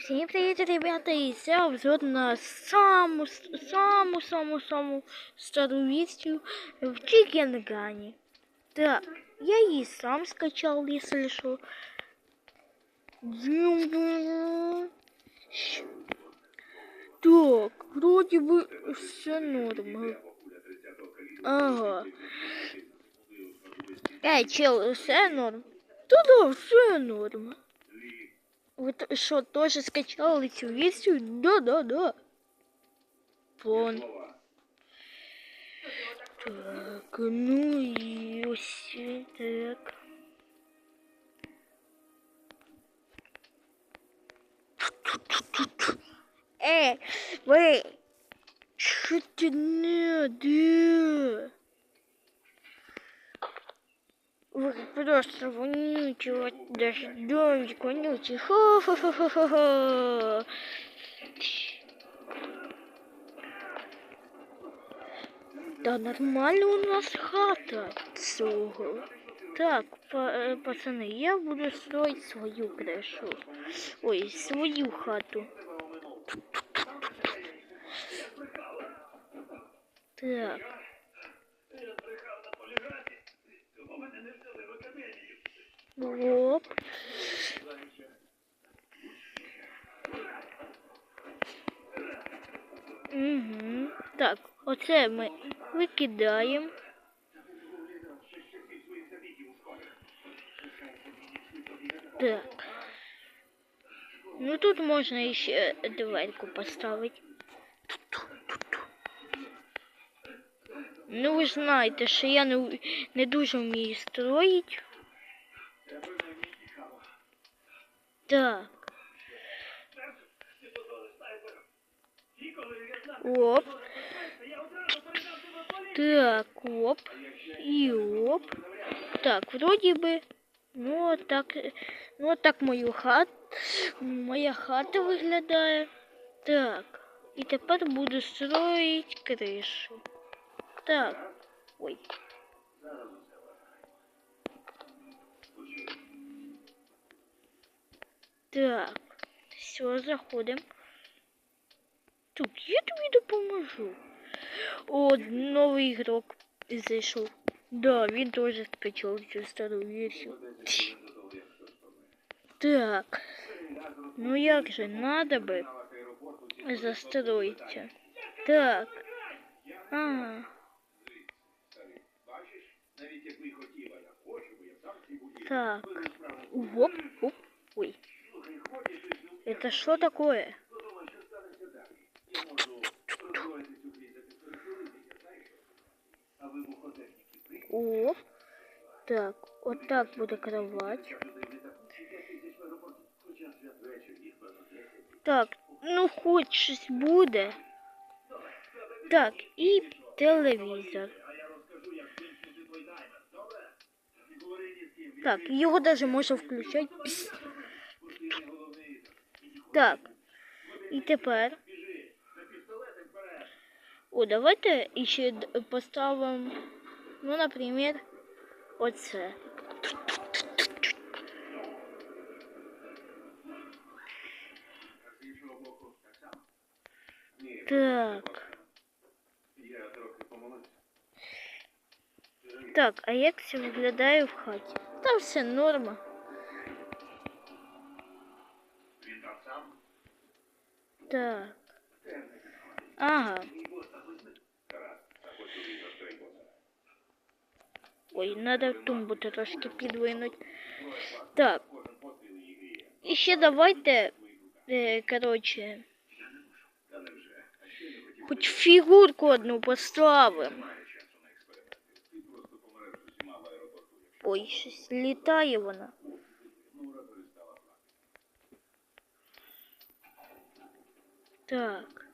Всім привіт, ребята! І це обзор на саму, саму, саму, саму стару версию в Чикенгане. Так, я її сам скачал, если что. Так, вроде бы все норм. Ага. Эй, чел, все норм? Да-да, все норм. Вы то- что, тоже скачал эту версию? Да-да-да. Вон. Так, ну и все так. Эй, вы! Что ты надо? Вы просто вонючий, вот даже домик вонючий. Хо-хо-хо-хо-хо. Да нормально у нас хата цього. Так, па- е, пацани, я буду строить свою кришу. Ой, свою хату. Так. Оп. Угу. Так, оце ми викидаємо. Так. Ну тут можна ще дверку поставити. Ну ви знаєте, що я не, не дуже вмію строїти. Так. Оп. Так, оп. И оп. Так, вроде бы. Ну, вот так. э, Ну, вот так мою хат. Моя хата виглядає. Так. І тепер буду строїть кришу. Так. Ой. Так. Все, заходимо. Тут я тобі допоможу. О, новий ігрок зайшов. Да, він теж скачав цю стару версію. Так. Ну як же, надо би застроїтися. Так. Ага. Так. Оп, оп, ой. Это что такое? Оп. Так, вот так буде кровать. Так, ну хоч щось буде. Так, і телевізор. Так, його даже можна включати. Пс. Так. І тепер. О, давайте ще д- поставимо, ну, наприклад, оце. Так. Так, а як це виглядає в хаті? Там все норма. Ой, надо тумбу трошки підвинути. Так. І ще давайте, е, коротше, хоч фігурку одну поставимо. Ой, щось літає вона. Так.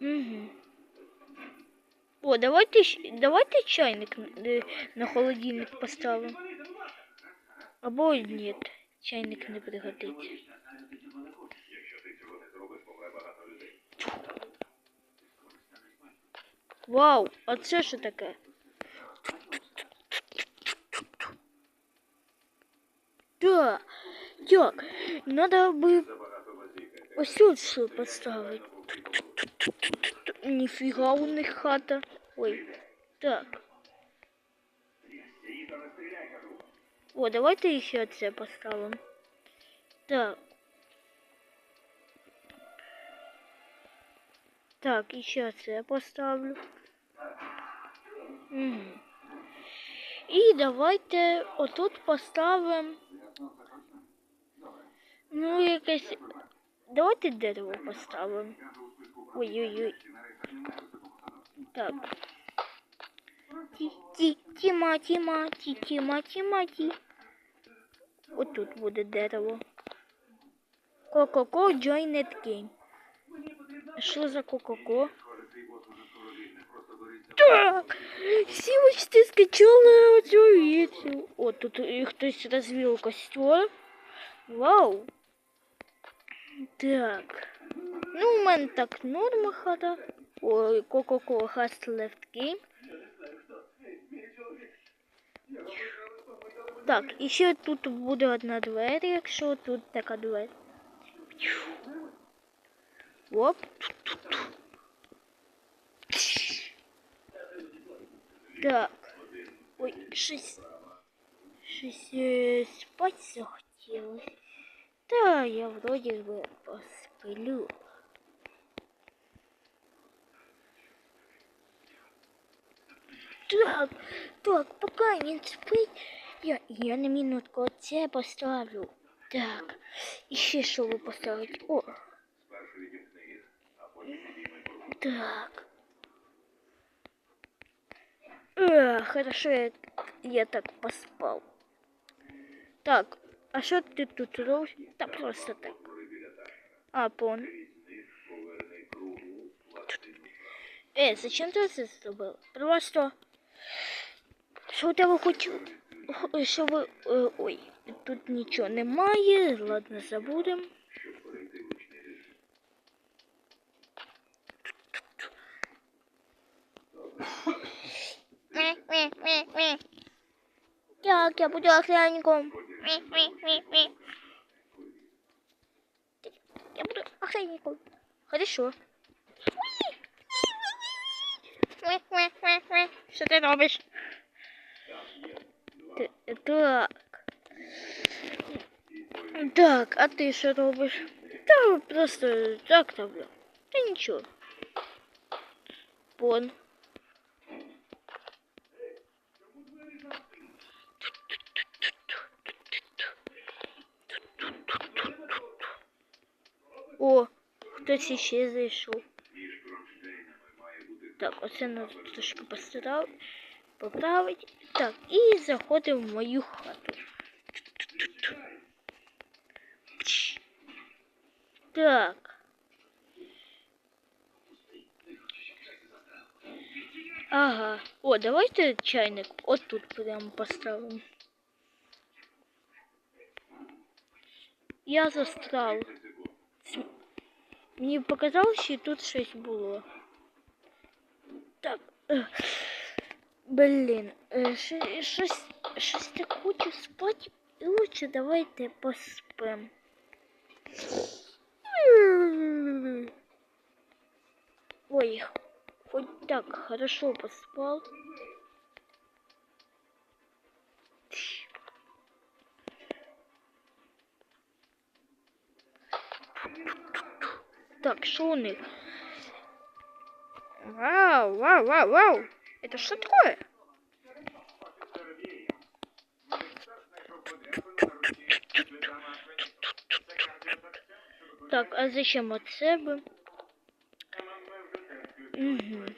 Угу. О, давайте, давайте чайник е, на холодильник поставимо. Або ні, чайник не пригодиться. Вау, а це що таке? Да, як? Надо би Ось тут поставити. Ніфіга у них хата. Ой, так. О, давайте ще це поставимо. Так. Так, і ще це поставлю. Угу. І давайте отут поставимо. Ну, якесь. Давайте дерево поставимо. Ой-ой-ой. Так. Ті, ті, тіма, тіма, ті, тіма, тіма, ті. Отут буде дерево. Ко-ко-ко, joined game. Що за ко-ко-ко? Так, Сівочці скачали цю віцю. О, тут і хтось розвів костер. Вау. Так. Ну, у мене так норма хата. Ой, ко-ко-ко, has left game. Так, і ще тут буде одна двері, якщо тут така двері. Оп. Так. Ой, щось. Щось е, спать захотілось. Та я вроді би посплю. Так, так, пока він спить, я, я на минутку це поставлю. Так, і ще що ви? О. Так. Э, хорошо, я, я так поспал. Так, а что ты тут робишь? Да просто так. А, пон. Э, зачем ты это сделал? Просто... Що у тебе хоч... хо- Що ви... е, Ой, тут нічого немає. Ладно, забудем. Так, я буду охранником. Я буду охранником. Хорошо. Що ти робиш? Так. Так, а ти що робиш? Та просто так роблю. Та нічого. Пон. О, хтось іще зайшов. Так, оце треба трошки постарав, поправити. Так, і заходимо в мою хату. Так. Ага. О, давайте чайник от тут прямо поставимо. Я застрял. Мені показалось, що тут щось було. Ех, Блін, е, щось, так хочу спати. І лучше давайте поспим. Ой, хоть так хорошо поспал. Так, что? Вау, вау, вау, вау. Это что такое? Так, а зачем от себе? Угу.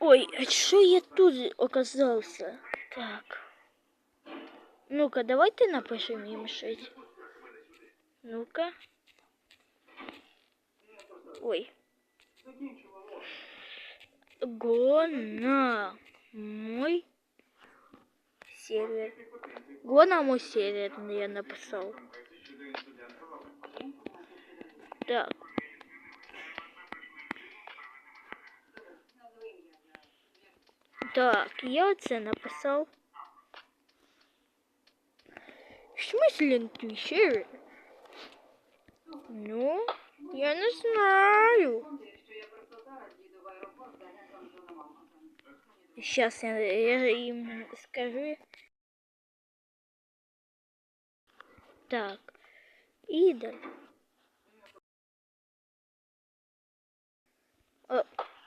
Ой, а что я тут оказался? Так. Ну-ка, давайте напишем им щось. Ну-ка. Ой. Го на мой сервер. Го на мой сервер я написал. Так. Так, я це написав. смысле на твій сервер? Ну, я не знаю. Сейчас я, я им скажу. Так, Идоль. О,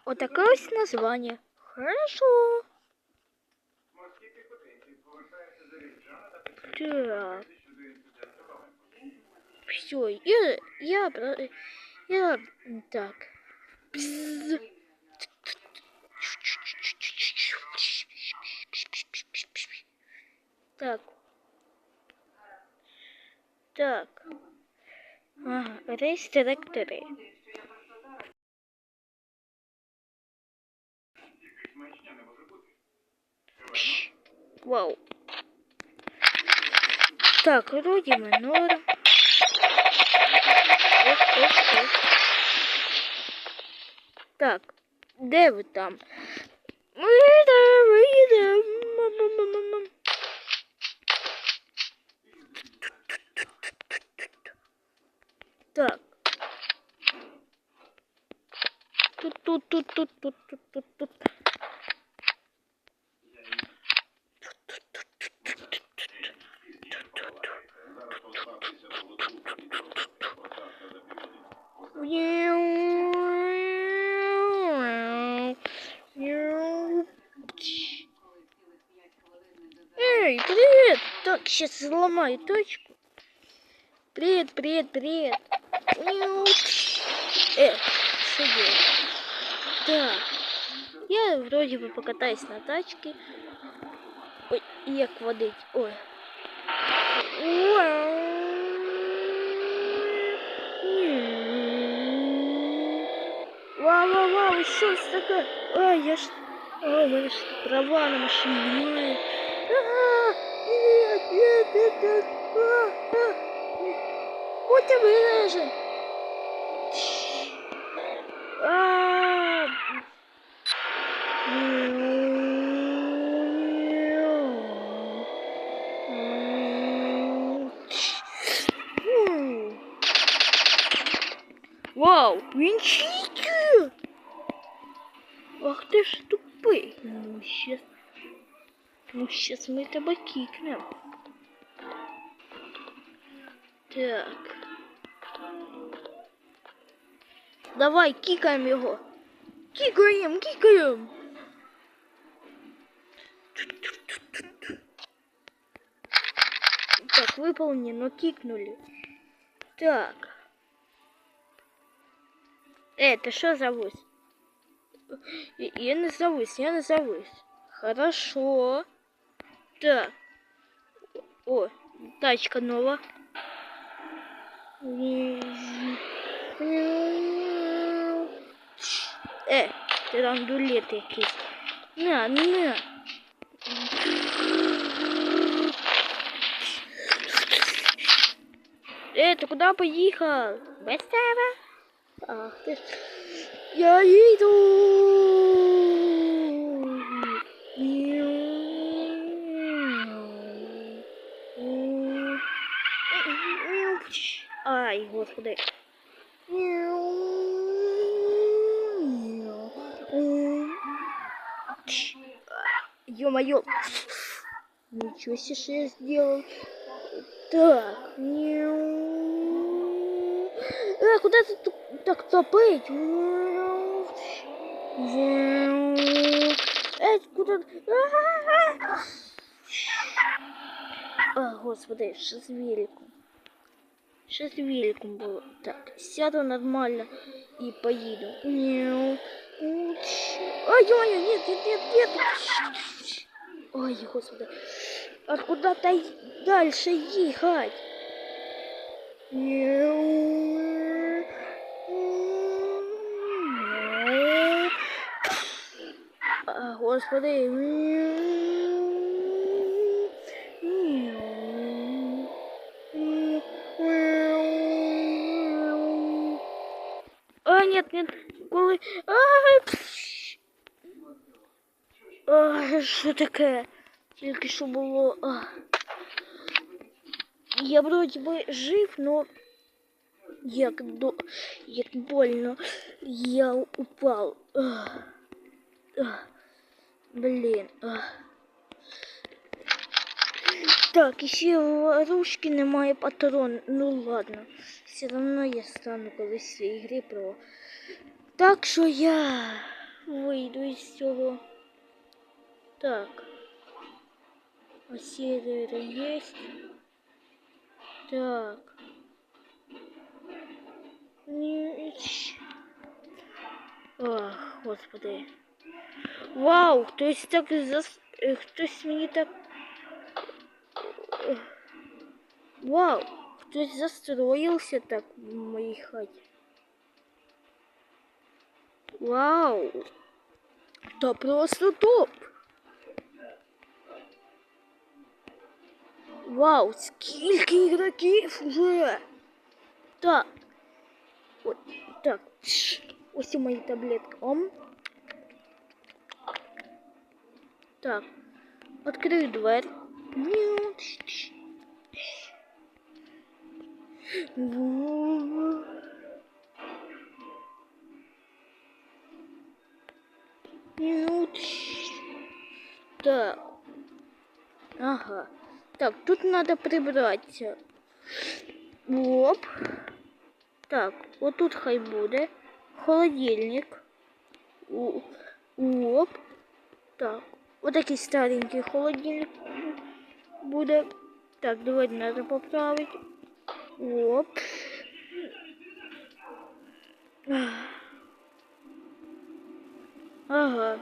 вот такое название. Хорошо. Так. Все, я, я, я, так. Бзз. Так. Так. Ага, рейс-директори. Вау. Так, вроде бы норм. Так, де ви там? Ми йдемо, йдемо. Так. Тут, тут, тут, тут, тут, тут, тут, тут. Сейчас сломаю точку. Привет, привет, привет. Э, что делать? Так, я вроде бы покатаюсь на тачке. Ой, як водить. Ой. Вау, вау, вау, що це таке? А, я ж... А, у мене ж права на машині немає. А, нет, нет. А, а. Будь обережен. А. М. Вау, він читає. Ах ти ж тупий. Ну, щас. Ну, щас ми тебе кікнем. Так. Давай, кікаємо його. Кікаємо, кікаємо. Так, выполнено, кикнули. Так. Э, ты что зовусь? Я, я не зовусь, я не зовусь. Хорошо. Так. О, тачка нова. Е, ти там дулет якийсь. На, на. Е, ти куди поїхав? Без тебе? Ах ж. Я їду. Ай, господи. Ё-моё. Ничего себе, я сделал. Так. Э, куда ты так топить? Э, куда? А, господи, що з великом? Що з великом було? Так, сяду нормально и поеду. Мяу. Ой, ой, нет, нет, нет, нет. Ой, господи. А куда-то дальше ехать? А, господи. А, нет, нет, коли... А, пш. а, що таке? Тільки що було. А. Я вроде бы жив, но як, до... як больно я упал. Ах. Ах. Блин. Ах. Так, ще в ручки немає патрон. Ну ладно. Все равно я стану колись в цій грі про. Так що я вийду із цього. Так. А сервер є. Так. Ні. Ах, господи. Вау, хтось так зас... е, хтось мені так. Ех. Вау, хтось застроївся так в моїй хаті. Вау. Та просто топ. Вау, скільки ігроків вже. Так. От, так. Тш. Ось і мої таблетки. Ом. Так. Открию дверь. Ні, Ну, тш. Так. Ага. Так, тут надо прибратися. Оп. Так, отут хай буде. Холодильник. Оп. Так. Отакий старенький холодильник буде. Так, давай надо поправити. Оп. Ага.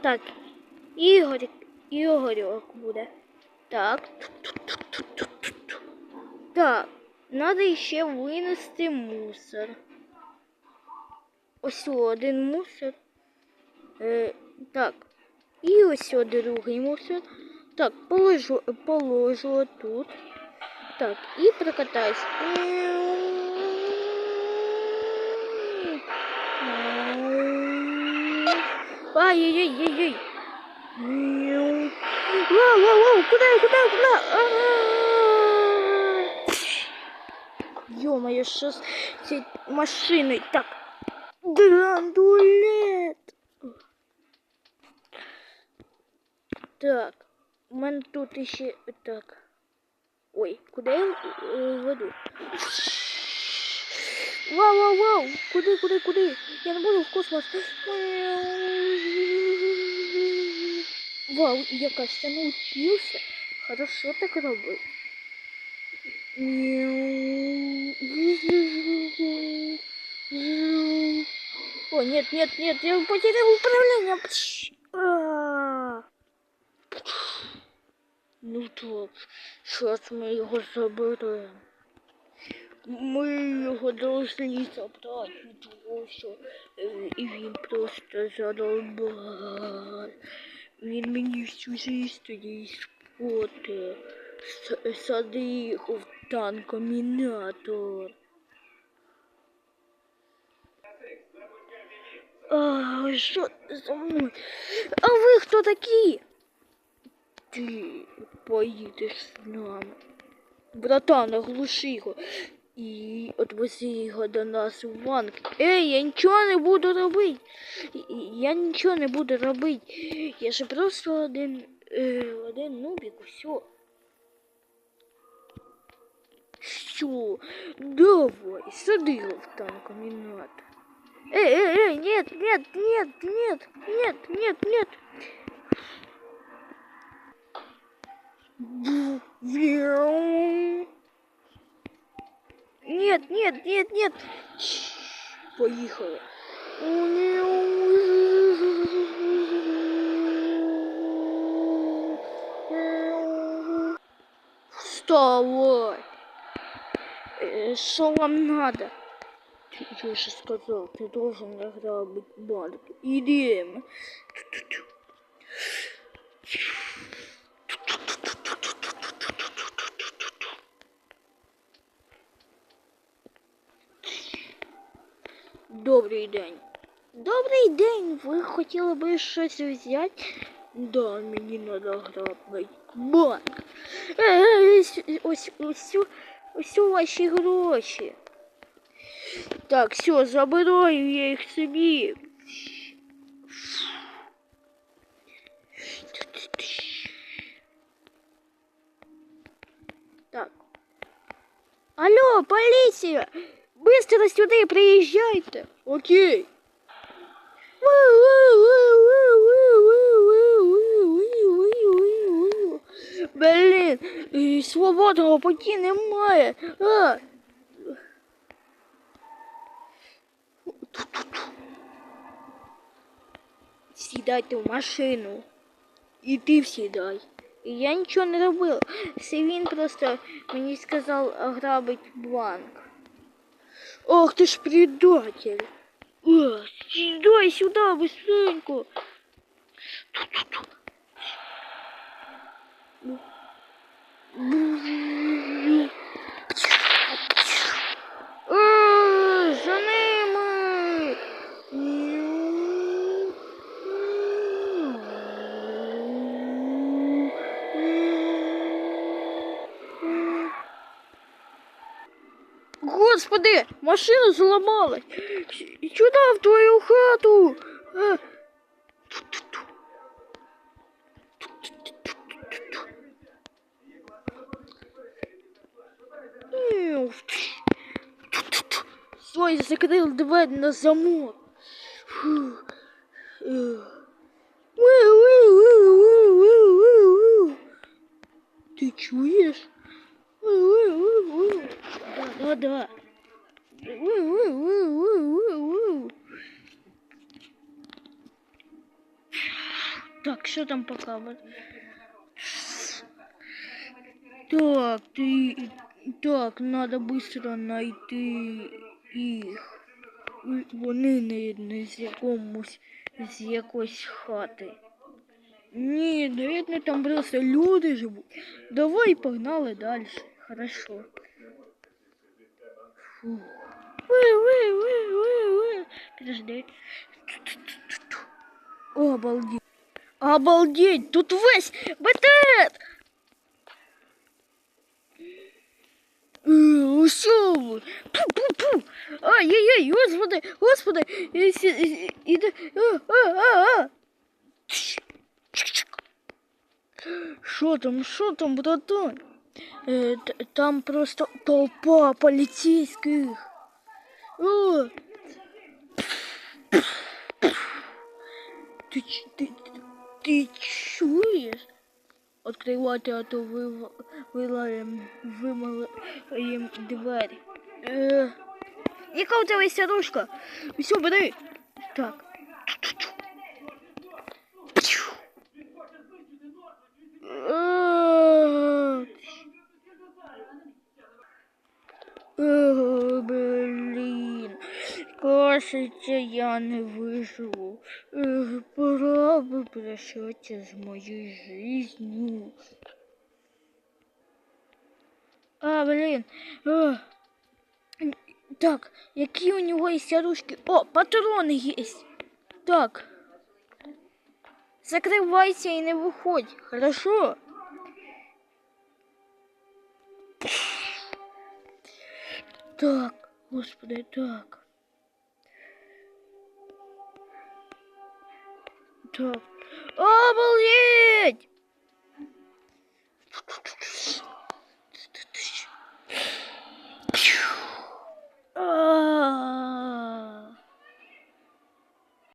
Так. Ігорик. Ігорьок буде. Так. Так. Надо ще винести мусор. Ось один мусор. Е, так. І ось другий мусор. Так, положу, положу тут. Так, і прокатаюсь. Ай-яй-яй-яй-яй. Вау, вау, вау, куда, куда, куда? Ё-моё, что с этой машиной? Так, драндулет. Так, у тут іще так. Ой, куди я е, веду? Вау, вау, вау! Куди, куди, куди? Я не буду в космос. Вау, я кажется, научился. Хорошо так робить. О, нет, нет, нет, я потерял управление. Ну так, зараз ми його заберемо. Ми його должны забрати, тому що е, і він просто задолбав. Він мені всю жизнь тоді споти. Садив в танкомінатор. А, що за мною? А ви хто такі? Ти поїдеш з нами. Братан, оглуши його. І отвези його до нас в банк. Ей, я нічого не буду робити. Я нічого не буду робити. Я же просто один, е, один нубик, все. Все, давай, сади його в танкомінатор. Эй, эй, эй, нет, нет, нет, нет, нет, нет, нет. Бу- вяу. Нет, нет, нет, нет. Чш, Поехали. Вставай. Э, Что вам надо? Ты, я же сказал, ты должен ограбить банк. Идем. Добрий день. Добрий день. Ви хотіли би щось взяти? Да, мені треба грабити банк. Ей, ось ось ось ось ваші гроші. Так, все, забираю я їх собі. Так. Алло, поліція! Быстро сюди приїжджайте. Окей. Блін, і свободного путі немає. А. Сідайте в машину. І ти сідай. І я нічого не робила. Це він просто мені сказав ограбить банк. Ох ты ж предатель. О, сідай сюда, быстренько. Ту-ту-ту. Е, За ними. Господи, машина зламалась. Сюда, в твою хату. А. Ту-ту-ту. Ту-ту-ту-ту-ту-ту. Эу. Ту-ту-ту. Всё, я закрыл дверь на замок. Фу. Эу. Ву-ву-ву-ву-ву-ву. Ты чуешь? Ву-ву-ву-ву. Да, да, да. Ву-ву-ву-ву-ву-ву. Так, что там пока? вот? Так, ты... Так, надо быстро найти їх. Ви- Вони не, не з якомусь з якоїсь хати. Ні, наверное, там просто люди живуть. Давай погнали далі. Хорошо. Фу. Уи, уи, уи, уи, уи. Подожди. Ту-ту-ту-ту-ту. О, обалдеть. Обалдеть, тут весь бетет. Усьо. Пу-пу-пу. Ай-яй-яй, господи, господи. І- сі- і- Іде. А, а, а, а. Тш. Чик-чик. Що там, що там, братан? Е, т- там просто толпа поліцейських. О! Ти, ч- ти, ти, чуєш? Откривати, а то вилаєм, вималаєм двері. Е, яка у тебе сядушка? Все, бери. Так. Е, О, блін кажеться, я не выживу. Е, пора бы прощаться с моей жизнью. А, блин. А. Е, так, какие у него есть оружки? О, патроны есть. Так. Закрывайся и не выходь, хорошо? Так, господи, так. Так. Обалдеть!